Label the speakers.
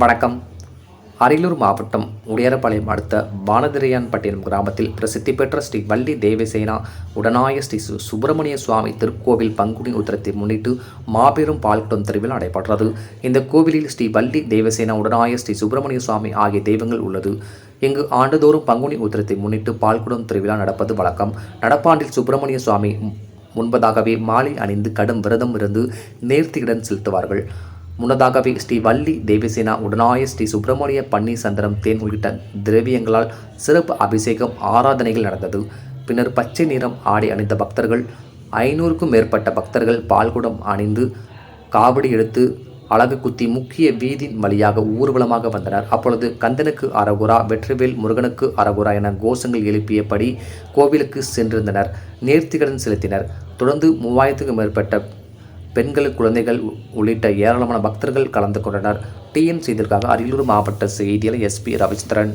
Speaker 1: வணக்கம். அரியலூர் மாவட்டம் உடையாரப்பாளையம் அடுத்த பானதிரையான்பட்டினம் கிராமத்தில் பிரசித்தி பெற்ற ஸ்ரீ வள்ளி தேவசேனா உடனாய ஸ்ரீ சு- சுப்பிரமணிய சுவாமி திருக்கோவில் பங்குனி உத்திரத்தை முன்னிட்டு மாபெரும் பால்குடம் திருவிழா நடைபெற்றது. இந்த கோவிலில் ஸ்ரீ வள்ளி தேவசேனா உடனாய ஸ்ரீ சுப்பிரமணிய சுவாமி ஆகிய தெய்வங்கள் உள்ளது. இங்கு ஆண்டுதோறும் பங்குனி உத்திரத்தை முன்னிட்டு பால்குடம் திருவிழா நடப்பது வழக்கம். நடப்பாண்டில் சுப்பிரமணிய சுவாமி முன்பதாகவே மாலை அணிந்து கடும் விரதம் இருந்து நேர்த்தியுடன் செலுத்துவார்கள். முன்னதாகவே ஸ்ரீ வள்ளி தேவசேனா உடனாய ஸ்ரீ சுப்பிரமணிய பன்னீர் சந்திரம் தேன் உள்ளிட்ட திரவியங்களால் சிறப்பு அபிஷேகம் ஆராதனைகள் நடந்தது. பின்னர் பச்சை நிறம் ஆடை அணிந்த பக்தர்கள் ஐநூறுக்கும் மேற்பட்ட பக்தர்கள் பால்குடம் அணிந்து காவடி எடுத்து அழகு குத்தி முக்கிய வீதியின் வழியாக ஊர்வலமாக வந்தனர். அப்பொழுது கந்தனுக்கு அரகுரா வெற்றிவேல் முருகனுக்கு அரகுரா என கோஷங்கள் எழுப்பியபடி கோவிலுக்கு சென்றிருந்தனர். நேர்த்திகடன் செலுத்தினர். தொடர்ந்து மூவாயிரத்துக்கும் மேற்பட்ட பெண்கள் குழந்தைகள் உள்ளிட்ட ஏராளமான பக்தர்கள் கலந்து கொண்டனர். டிஎன் செய்திற்காக அரியலூர் மாவட்ட செய்தியாளர் எஸ்பி ரவிச்சந்திரன்.